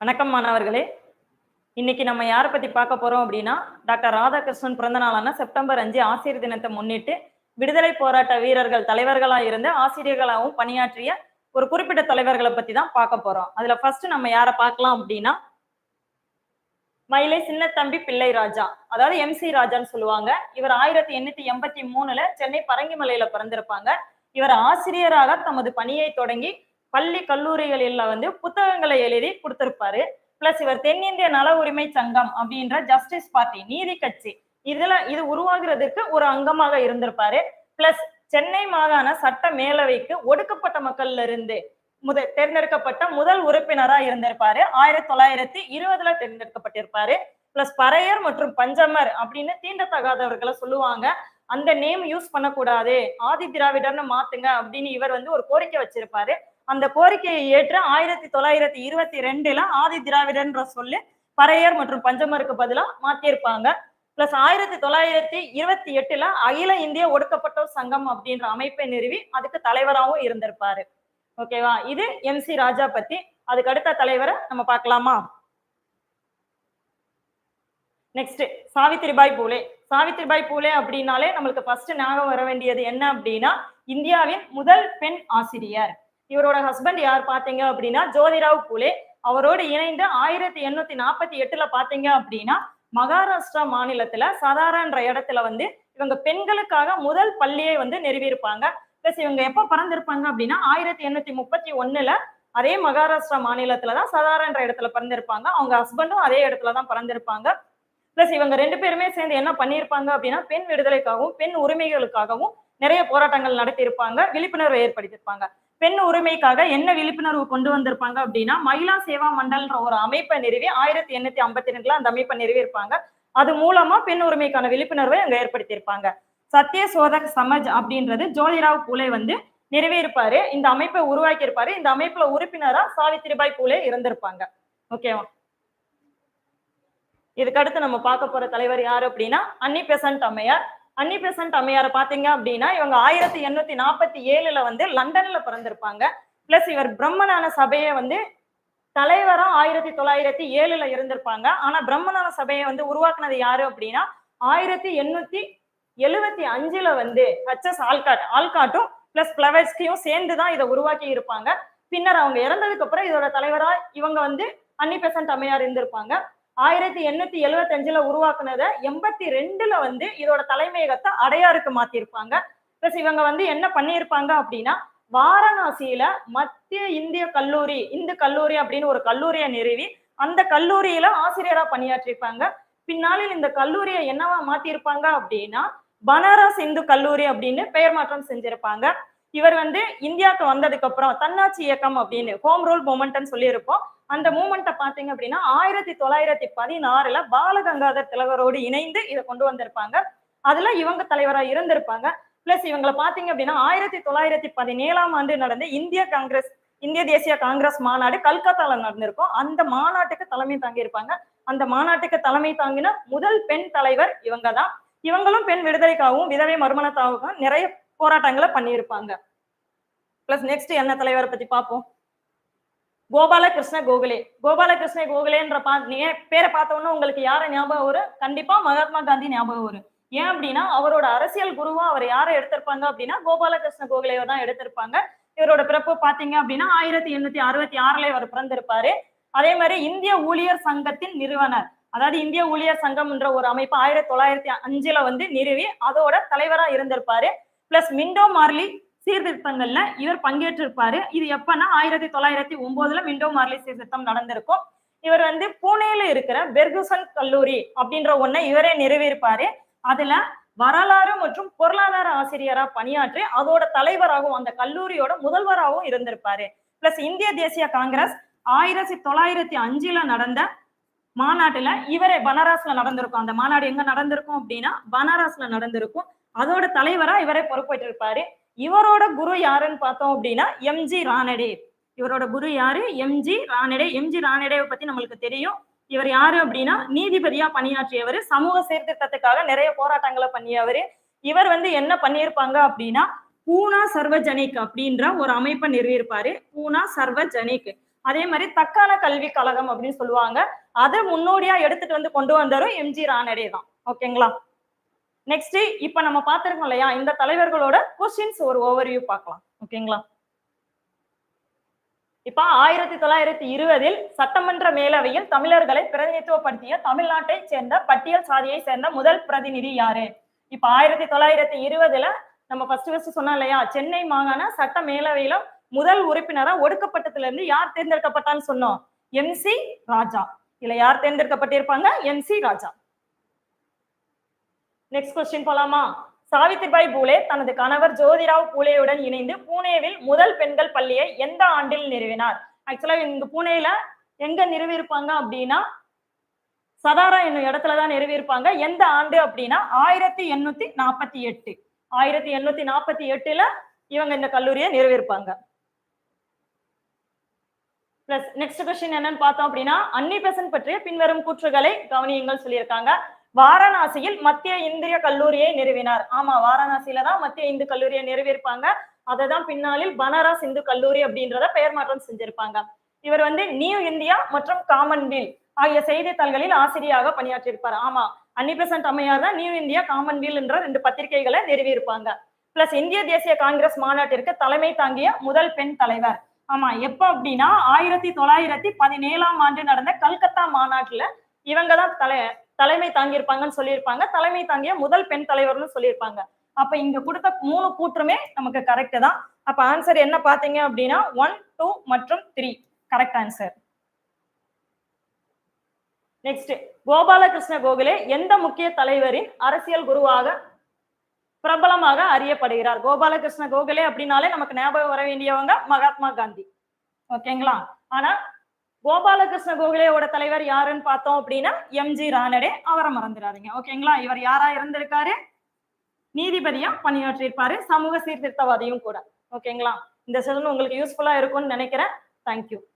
வணக்கம் மாணவர்களே. இன்னைக்கு நம்ம யாரை பத்தி பார்க்க போறோம் அப்படின்னா டாக்டர் ராதாகிருஷ்ணன் பிறந்த நாளான செப்டம்பர் அஞ்சு ஆசிரியர் தினத்தை முன்னிட்டு விடுதலை போராட்ட வீரர்கள் தலைவர்களா இருந்து ஆசிரியர்களாகவும் பணியாற்றிய ஒரு குறிப்பிட்ட தலைவர்களை பத்தி தான் பார்க்க போறோம். அதுல ஃபர்ஸ்ட் நம்ம யாரை பார்க்கலாம் அப்படின்னா மயிலை சின்னத்தம்பி பிள்ளை ராஜா. அதாவது எம் சி ராஜான்னு சொல்லுவாங்க. இவர் ஆயிரத்தி எண்ணூத்தி எண்பத்தி மூணுல சென்னை பரங்கிமலையில பிறந்திருப்பாங்க. இவர் ஆசிரியராக தமது பணியை தொடங்கி பள்ளி கல்லூரிகளில் வந்து புத்தகங்களை எழுதி கொடுத்திருப்பாரு. பிளஸ் இவர் தென்னிந்திய நல உரிமை சங்கம் அப்படின்ற ஜஸ்டிஸ் பார்ட்டி நீதி கட்சி. இதுல இது உருவாகிறதுக்கு ஒரு அங்கமாக இருந்திருப்பாரு. பிளஸ் சென்னை மாகாண சட்ட மேலவைக்கு ஒடுக்கப்பட்ட மக்கள்ல இருந்து முத தேர்ந்தெடுக்கப்பட்ட முதல் உறுப்பினரா இருந்திருப்பாரு. ஆயிரத்தி தொள்ளாயிரத்தி இருபதுல தேர்ந்தெடுக்கப்பட்டிருப்பாரு. பிளஸ் பறையர் மற்றும் பஞ்சமர் அப்படின்னு தீண்டத்தகாதவர்களை சொல்லுவாங்க. அந்த நேம் யூஸ் பண்ணக்கூடாது. ஆதி திராவிடர்னு மாத்துங்க அப்படின்னு இவர் வந்து ஒரு கோரிக்கை வச்சிருப்பாரு. அந்த கோரிக்கையை ஏற்று ஆயிரத்தி தொள்ளாயிரத்தி இருபத்தி ரெண்டுல ஆதி திராவிடன்ற சொல்லு பறையர் மற்றும் பஞ்சமருக்கு பதிலாக மாத்திருப்பாங்க பிளஸ் ஆயிரத்தி தொள்ளாயிரத்தி இருபத்தி எட்டுல அகில இந்திய ஒடுக்கப்பட்டோர் சங்கம் அப்படின்ற அமைப்பை நிறுவி அதுக்கு தலைவராகவும் இருந்திருப்பாரு. ஓகேவா இது எம் சி ராஜா பத்தி அதுக்கு அடுத்த தலைவரை நம்ம பார்க்கலாமா? நெக்ஸ்ட் சாவித்திரிபாய் பூலே. சாவித்திரிபாய் பூலே அப்படின்னாலே நம்மளுக்கு ஃபர்ஸ்ட் ஞாபகம் வர வேண்டியது என்ன அப்படின்னா இந்தியாவின் முதல் பெண் ஆசிரியர். இவரோட ஹஸ்பண்ட் யார் பாத்தீங்க அப்படின்னா ஜோதிராவ் பூலே. அவரோடு இணைந்து ஆயிரத்தி எண்ணூத்தி நாற்பத்தி எட்டுல பாத்தீங்க அப்படின்னா மகாராஷ்டிரா மாநிலத்துல சதாரான்ற இடத்துல வந்து இவங்க பெண்களுக்காக முதல் பள்ளியை வந்து நிறுவியிருப்பாங்க. பிளஸ் இவங்க எப்ப பிறந்திருப்பாங்க அப்படின்னா ஆயிரத்தி எண்ணூத்தி முப்பத்தி ஒண்ணுல அதே மகாராஷ்டிரா மாநிலத்துலதான் சதாரான்ற இடத்துல பிறந்திருப்பாங்க. அவங்க ஹஸ்பண்டும் அதே இடத்துலதான் பிறந்திருப்பாங்க. பிளஸ் இவங்க ரெண்டு பேருமே சேர்ந்து என்ன பண்ணியிருப்பாங்க அப்படின்னா பெண் விடுதலைக்காகவும் பெண் உரிமைகளுக்காகவும் நிறைய போராட்டங்கள் நடத்தியிருப்பாங்க. விழிப்புணர்வை ஏற்படுத்தியிருப்பாங்க. பெண் உரிமைக்காக என்ன விழிப்புணர்வு கொண்டு வந்திருப்பாங்க அப்படின்னா மகிழா சேவா மண்டல்ன்ற ஒரு அமைப்பை நிறுவி ஆயிரத்தி எண்ணூத்தி ஐம்பத்தி ரெண்டுல அந்த அமைப்பை நிறுவியிருப்பாங்க. அது மூலமா பெண் உரிமைக்கான விழிப்புணர்வை அங்க ஏற்படுத்தியிருப்பாங்க. சத்ய சோதக் சமஜ் அப்படின்றது ஜோதிராவ் பூலே வந்து நிறுவியிருப்பாரு இந்த அமைப்பை உருவாக்கி இருப்பாரு இந்த அமைப்புல உறுப்பினரா சாவித்திரிபாய் பூலே இருந்திருப்பாங்க. ஓகேவா இதுக்கு அடுத்து நம்ம பார்க்க போற தலைவர் யாரு அப்படின்னா அன்னி பெசன்ட் அம்மையார். அன்னி பெசன்ட் அம்மையாரை பாத்தீங்க அப்படின்னா இவங்க ஆயிரத்தி எண்ணூத்தி நாற்பத்தி ஏழுல வந்து லண்டன்ல பிறந்திருப்பாங்க. பிளஸ் இவர் பிரம்மனான சபையை வந்து தலைவரா ஆயிரத்தி தொள்ளாயிரத்தி ஏழுல இருந்திருப்பாங்க. ஆனா பிரம்மனான சபையை வந்து உருவாக்குனது யாரு அப்படின்னா ஆயிரத்தி எண்ணூத்தி எழுவத்தி அஞ்சுல வந்து ஹச்எஸ் ஆல்காட் ஆல்காட்டும் பிளஸ் பிளவர்ஸ்கியும் சேர்ந்து தான் இதை உருவாக்கி இருப்பாங்க. பின்னர் அவங்க இறந்ததுக்கு அப்புறம் இதோட தலைவரா இவங்க வந்து அன்னி பெசன்ட் அம்மையார் இருந்திருப்பாங்க. ஆயிரத்தி எண்ணூத்தி எழுவத்தி அஞ்சுல உருவாக்குனத எண்பத்தி ரெண்டுல வந்து இதோட தலைமையகத்தை அடையாருக்கு மாத்திருப்பாங்க. பிளஸ் இவங்க வந்து என்ன பண்ணியிருப்பாங்க அப்படின்னா வாரணாசியில மத்திய இந்திய கல்லூரி இந்து கல்லூரி அப்படின்னு ஒரு கல்லூரியை நிறுவி அந்த கல்லூரியில ஆசிரியரா பணியாற்றிருப்பாங்க. பின்னாளில் இந்த கல்லூரியை என்னவா மாத்திருப்பாங்க அப்படின்னா பனாரஸ் இந்து கல்லூரி அப்படின்னு பெயர் மாற்றம் செஞ்சிருப்பாங்க. இவர் வந்து இந்தியாவுக்கு வந்ததுக்கு அப்புறம் தன்னாட்சி இயக்கம் அப்படின்னு ஹோம் ரூல் மூமெண்ட்னு சொல்லியிருப்போம். அந்த மூமெண்ட்டை பாத்தீங்க அப்படின்னா ஆயிரத்தி தொள்ளாயிரத்தி பதினாறுல பாலகங்காதர் திலகரோடு இணைந்து இதை கொண்டு வந்திருப்பாங்க. அதுல இவங்க தலைவரா இருந்திருப்பாங்க. பிளஸ் இவங்களை பாத்தீங்க அப்படின்னா ஆயிரத்தி தொள்ளாயிரத்தி பதினேழாம் ஆண்டு நடந்த இந்திய காங்கிரஸ் இந்திய தேசிய காங்கிரஸ் மாநாடு கல்கத்தால நடந்திருக்கும். அந்த மாநாட்டுக்கு தலைமை தாங்கியிருப்பாங்க. அந்த மாநாட்டுக்கு தலைமை தாங்கின முதல் பெண் தலைவர் இவங்க தான். இவங்களும் பெண் விடுதலைக்காகவும் விதவை மறுமணத்தாகவும் நிறைய போராட்டங்களை பண்ணியிருப்பாங்க. பிளஸ் நெக்ஸ்ட் என்ன தலைவரை பத்தி பார்ப்போம். கோபாலகிருஷ்ண கோகலே. கோபாலகிருஷ்ண கோகலேன்ற பா நீங்க பேரை பார்த்தோன்னா உங்களுக்கு யாரை ஞாபகம் வரும்? கண்டிப்பா மகாத்மா காந்தி ஞாபகம் வரும். ஏன் அப்படின்னா அவரோட அரசியல் குருவா அவர் யாரை எடுத்திருப்பாங்க அப்படின்னா கோபாலகிருஷ்ண கோகலேவை தான் எடுத்திருப்பாங்க. இவரோட பிறப்பு பாத்தீங்க அப்படின்னா ஆயிரத்தி எண்ணூத்தி அறுபத்தி ஆறுல இவர் பிறந்திருப்பாரு. அதே மாதிரி இந்திய ஊழியர் சங்கத்தின் நிறுவனர். அதாவது இந்திய ஊழியர் சங்கம்ன்ற ஒரு அமைப்பு ஆயிரத்தி தொள்ளாயிரத்தி அஞ்சுல வந்து நிறுவி அதோட தலைவரா இருந்திருப்பாரு. பிளஸ் மிண்டோ மார்லி சீர்திருத்தங்கள்ல இவர் பங்கேற்றிருப்பாரு. இது எப்பன்னா ஆயிரத்தி தொள்ளாயிரத்தி ஒன்பதுல மிண்டோ மார்லி சீர்திருத்தம் நடந்திருக்கும். இவர் வந்து பூனேல இருக்கிற பெர்குசன் கல்லூரி அப்படின்ற ஒன்னை இவரே நிறுவியிருப்பாரு. அதுல வரலாறு மற்றும் பொருளாதார ஆசிரியரா பணியாற்றி அதோட தலைவராகவும் அந்த கல்லூரியோட முதல்வராகவும் இருந்திருப்பாரு. பிளஸ் இந்திய தேசிய காங்கிரஸ் ஆயிரத்தி தொள்ளாயிரத்தி அஞ்சுல நடந்த மாநாட்டுல இவரே பனாரஸ்ல நடந்திருக்கும். அந்த மாநாடு எங்க நடந்திருக்கும் அப்படின்னா பனாரஸ்ல நடந்திருக்கும். அதோட தலைவரா இவரே பொறுப்பேற்றிருப்பாரு. இவரோட குரு யாருன்னு பார்த்தோம் அப்படின்னா எம்ஜி ராணடே. இவரோட குரு யாரு? எம்ஜி ரானடே எம்ஜி ரானடேவை பத்தி நம்மளுக்கு தெரியும். இவர் யாரு அப்படின்னா நீதிபதியா பணியாற்றியவர் சமூக சீர்திருத்தத்துக்காக நிறைய போராட்டங்களை பண்ணியவர். இவர் வந்து என்ன பண்ணியிருப்பாங்க அப்படின்னா பூனா சர்வஜனிக் அப்படின்ற ஒரு அமைப்பை நிறுவியிருப்பாரு. பூனா சர்வஜனிக். அதே மாதிரி தக்கான கல்வி கழகம் அப்படின்னு சொல்லுவாங்க. அதை முன்னோடியா எடுத்துட்டு வந்து கொண்டு வந்தாரும் எம்ஜி ரானடே தான். ஓகேங்களா? நெக்ஸ்ட் இப்ப நம்ம பாத்திருக்கோம் இல்லையா இந்த தலைவர்களோட கொஸ்டின்ஸ் ஒரு ஓவர்வியூ பார்க்கலாம். ஓகேங்களா இப்ப ஆயிரத்தி தொள்ளாயிரத்தி இருபதில் சட்டமன்ற மேலவையில் தமிழர்களை பிரதிநிதித்துவப்படுத்திய தமிழ்நாட்டை சேர்ந்த பட்டியல் சாதியை சேர்ந்த முதல் பிரதிநிதி யாரு? இப்ப ஆயிரத்தி தொள்ளாயிரத்தி இருபதுல நம்ம ஃபர்ஸ்ட் ஃபர்ஸ்ட் சொன்னோம் இல்லையா சென்னை மாகாண சட்ட மேலவையில முதல் உறுப்பினரா ஒடுக்கப்பட்டதுல இருந்து யார் தேர்ந்தெடுக்கப்பட்டான்னு சொன்னோம்? M C Raja. இதுல யார் தேர்ந்தெடுக்கப்பட்டிருப்பாங்க? M C Raja. Next question போலாமா? சாவித்ரிபாய் பூலே தனது கணவர் ஜோதிராவ் பூலேயுடன் இணைந்து பூனேவில் முதல் பெண்கள் பள்ளியை எந்த ஆண்டில் நிறுவினார்? ஆக்சுவலா இங்க புனேல எங்க நிறுவியிருப்பாங்க அப்படின்னா சதாரா என்னும் இடத்துல தான் நிறுவியிருப்பாங்க. எந்த ஆண்டு அப்படின்னா ஆயிரத்தி எண்ணூத்தி நாற்பத்தி எட்டு. ஆயிரத்தி எண்ணூத்தி நாற்பத்தி எட்டுல இவங்க இந்த கல்லூரியை நிறுவியிருப்பாங்க. பிளஸ் நெக்ஸ்ட் கொஸ்டின் என்னன்னு பார்த்தோம் அப்படின்னா அன்னி பெசன் பற்றிய பின்வரும் கூற்றுகளை கவனியுங்கள் சொல்லியிருக்காங்க. வாரணாசியில் மத்திய இந்திய கல்லூரியை நிறுவினார். ஆமா வாரணாசியில தான் மத்திய இந்து கல்லூரியை நிறுவியிருப்பாங்க. அதை தான் பின்னாளில் பனாரஸ் இந்து கல்லூரி அப்படின்றத பெயர் மாற்றம் செஞ்சிருப்பாங்க. இவர் வந்து நியூ இந்தியா மற்றும் காமன்வெல் ஆகிய செய்தித்தாள்களில் ஆசிரியராக பணியாற்றியிருப்பார். ஆமா அன்னிபிரசன்ட் அம்மையார் தான் நியூ இந்தியா காமன்வெல் என்ற ரெண்டு பத்திரிகைகளை நிறுவியிருப்பாங்க. பிளஸ் இந்திய தேசிய காங்கிரஸ் மாநாட்டிற்கு தலைமை தாங்கிய முதல் பெண் தலைவர். ஆமா எப்ப அப்படின்னா ஆயிரத்தி தொள்ளாயிரத்தி பதினேழாம் ஆண்டு நடந்த கல்கத்தா மாநாட்டுல இவங்க தான் தலை தலைமை தாங்கியிருப்பாங்கன்னு சொல்லியிருப்பாங்க. தலைமை தாங்கிய முதல் பெண் தலைவர்னு சொல்லியிருப்பாங்க. அப்ப இங்க கொடுத்த மூணு கூற்றுமே நமக்கு கரெக்ட் தான். அப்ப ஆன்சர் என்ன பாத்தீங்க அப்படின்னா ஒன் டூ மற்றும் three correct answer next Gopalakrishna Gokhale எந்த முக்கிய தலைவரின் அரசியல் குருவாக பிரபலமாக அறியப்படுகிறார்? கோபாலகிருஷ்ண கோகலே அப்படின்னாலே நமக்கு ஞாபகம் வர வேண்டியவங்க மகாத்மா காந்தி. ஓகேங்களா ஆனா கோபாலகிருஷ்ண கோகலேயோட தலைவர் யாருன்னு பார்த்தோம் அப்படின்னா எம்ஜி ரானடே அவரை மறந்துடாதீங்க. ஓகேங்களா? இவர் யாரா இருந்திருக்காரு? நீதிபதியா பணியாற்றியிருப்பாரு. சமூக சீர்திருத்தவாதியும் கூட. ஓகேங்களா? இந்த செஷன் உங்களுக்கு யூஸ்ஃபுல்லா இருக்கும்னு நினைக்கிறேன். தேங்க்யூ